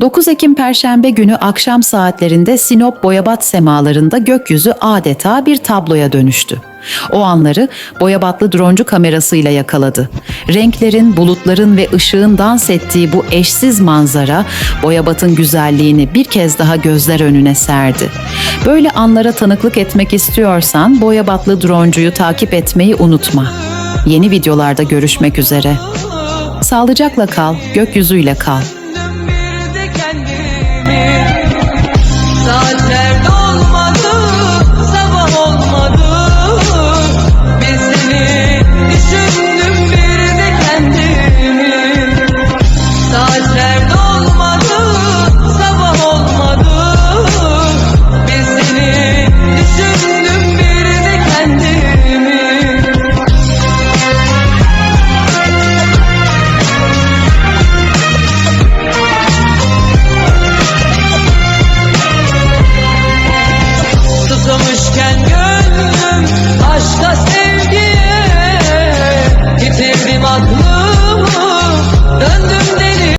9 Ekim Perşembe günü akşam saatlerinde Sinop Boyabat semalarında gökyüzü adeta bir tabloya dönüştü. O anları Boyabatlı droncu kamerasıyla yakaladı. Renklerin, bulutların ve ışığın dans ettiği bu eşsiz manzara Boyabat'ın güzelliğini bir kez daha gözler önüne serdi. Böyle anlara tanıklık etmek istiyorsan Boyabatlı droncuyu takip etmeyi unutma. Yeni videolarda görüşmek üzere. Sağlıcakla kal, gökyüzüyle kal.